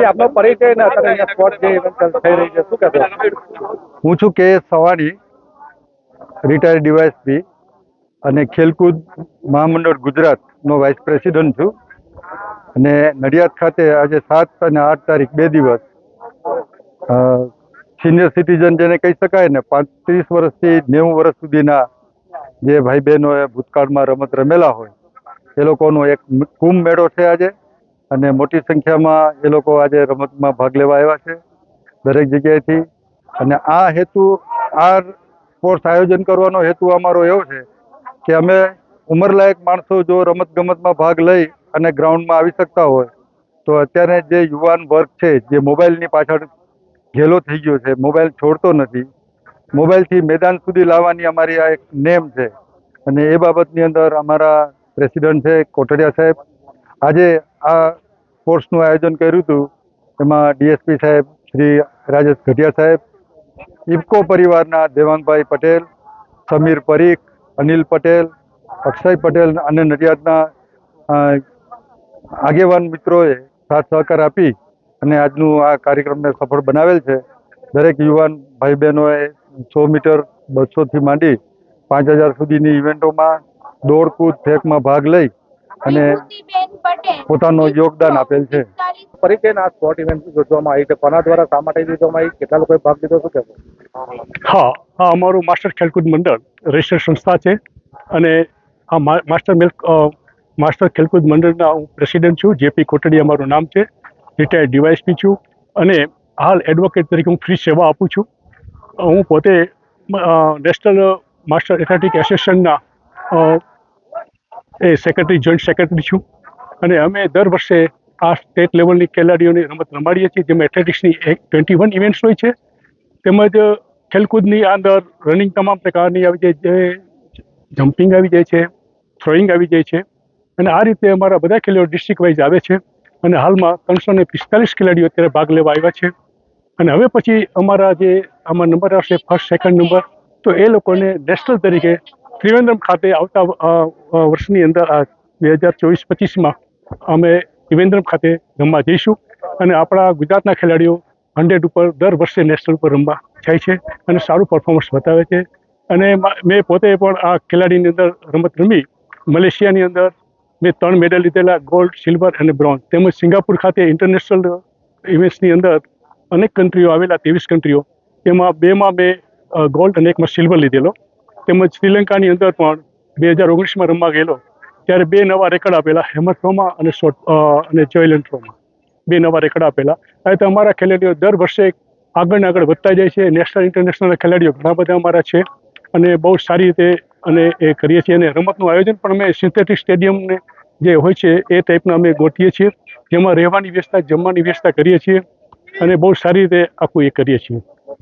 જી આપનો પરિચય ને અત્યારે અહીંયા સ્પોટ જે ઇવેન્ટ થઈ રહી છે, શું કહેશો? હું છું કે સવાણી રિટાયર્ડ ડીવાયસપી અને ખેલકૂદ મહામંડળ ગુજરાતનો વાઇસ પ્રેસિડન્ટ છું. અને નડિયાદ ખાતે આજે સાત અને આઠ તારીખ બે દિવસ સિનિયર સિટીઝન જેને કહી શકાય ને, પાંત્રીસ વર્ષથી નેવું વર્ષ સુધીના જે ભાઈ બહેનોએ ભૂતકાળમાં રમત રમેલા હોય, એ લોકોનો એક કુંભ મેળો છે આજે. અને મોટી સંખ્યામાં એ લોકો આજે રમતમાં ભાગ લેવા આવ્યા છે, દરેક જગ્યાએથી. અને આ હેતુ, આ સ્પોર્ટ્સ આયોજન કરવાનો હેતુ અમારો એવો છે કે અમે ઉંમરલાયક માણસો જો રમત ગમતમાં ભાગ લઈ અને ગ્રાઉન્ડમાં આવી શકતા હોય, તો અત્યારે જે યુવાન વર્ગ છે, જે મોબાઈલની પાછળ ઘેલો થઈ ગયો છે, મોબાઈલ છોડતો નથી. મોબાઈલથી મેદાન સુધી લાવવાની અમારી આ એક નેમ છે. અને એ બાબતની અંદર અમારા પ્રેસિડન્ટ છે, કોટડિયા સાહેબ આજે આ સ્પોર્ટ્સનું આયોજન કર્યું હતું. એમાં ડીએસપી સાહેબ શ્રી રાજેશ ઘટિયા સાહેબ ઇફકો પરિવારના દેવાંગભાઈ પટેલ, સમીર પરીખ, અનિલ પટેલ, અક્ષય પટેલ અને નડિયાદના આગેવાન મિત્રોએ સાથ સહકાર આપી અને આજનું આ કાર્યક્રમને સફળ બનાવેલ છે. દરેક યુવાન ભાઈ બહેનોએ સો મીટર બસોથી માંડી પાંચ હજાર સુધીની ઇવેન્ટોમાં દોડકૂદ ફેંકમાં ભાગ લઈ અને પોતાનું યોગદાન આપેલ છે. ફરી કે આ સ્પોર્ટ ઇવેન્ટ યોજવામાં આવી છે. કોના દ્વારા શા માટે યોજવામાં આવી કેટલા લોકોએ ભાગ લીધો શું કહેશો? હા હા અમારું માસ્ટર ખેલકૂદ મંડળ રજિસ્ટર્ડ સંસ્થા છે. અને આ મા- માસ્ટર મિલ્ક માસ્ટર ખેલકૂદ મંડળના હું પ્રેસિડેન્ટ છું. જેપી કોટડી અમારું નામ છે. રિટાયર્ડ ડીવાયસપી છું. અને હાલ એડવોકેટ તરીકે હું ફ્રી સેવા આપું છું. હું પોતે નેશનલ માસ્ટર એથ્લેટિક એસોસિએશનના એ સેક્રેટરી જોઈન્ટ સેક્રેટરી છું. અને અમે દર વર્ષે આ સ્ટેટ લેવલની ખેલાડીઓની રમત રમાડીએ છીએ, જેમાં એથ્લેટિક્સની એક ટ્વેન્ટી વન ઇવેન્ટ્સ હોય છે. તેમજ ખેલકૂદની અંદર રનિંગ તમામ પ્રકારની આવી જાય છે જમ્પિંગ આવી જાય છે થ્રોઈંગ આવી જાય છે. અને આ રીતે અમારા બધા ખેલાડીઓ ડિસ્ટ્રિક્ટ વાઇઝ આવે છે. અને હાલમાં ત્રણસો ને પિસ્તાલીસ ખેલાડીઓ અત્યારે ભાગ લેવા આવ્યા છે. અને હવે પછી અમારા જે, આમાં નંબર આવશે ફર્સ્ટ સેકન્ડ નંબર તો એ લોકોને નેશનલ તરીકે ત્રિવેન્દ્રમ ખાતે આવતા વર્ષની અંદર બે હજાર ચોવીસ પચીસમાં અમે ત્રિવેન્દ્રમ ખાતે રમવા જઈશું અને આપણા ગુજરાતના ખેલાડીઓ હંડ્રેડ ઉપર દર વર્ષે નેશનલ ઉપર રમવા જાય છે અને સારું પરફોર્મન્સ બતાવે છે. અને મા- પોતે પણ આ ખેલાડીની અંદર રમત રમી. મલેશિયાની અંદર મેં ત્રણ મેડલ લીધેલા ગોલ્ડ સિલ્વર અને બ્રોન્ઝ તેમજ સિંગાપુર ખાતે ઇન્ટરનેશનલ ઇવેન્ટ્સની અંદર અનેક કન્ટ્રીઓ આવેલા, ત્રેવીસ કન્ટ્રીઓ એમાં બેમાં મેં ગોલ્ડ અને એકમાં સિલ્વર લીધેલો. તેમજ શ્રીલંકાની અંદર પણ બે હજાર ઓગણીસમાં રમવા ગયેલો, ત્યારે બે નવા રેકર્ડ આપેલા હેમર થ્રોમાં અને શોર્ટ અને જોયલન થ્રોમાં બે નવા રેકર્ડ આપેલા. આ રીતે અમારા ખેલાડીઓ દર વર્ષે આગળ આગળ વધતા જાય છે. નેશનલ ઇન્ટરનેશનલ ખેલાડીઓ ઘણા બધા અમારા છે અને બહુ સારી રીતે અને એ કરીએ છીએ. અને રમતનું આયોજન પણ અમે સિન્થેટિક સ્ટેડિયમને જે હોય છે, એ ટાઈપના અમે ગોઠવીએ છીએ. જેમાં રહેવાની વ્યવસ્થા, જમવાની વ્યવસ્થા કરીએ છીએ અને બહુ સારી રીતે આખું એ કરીએ છીએ.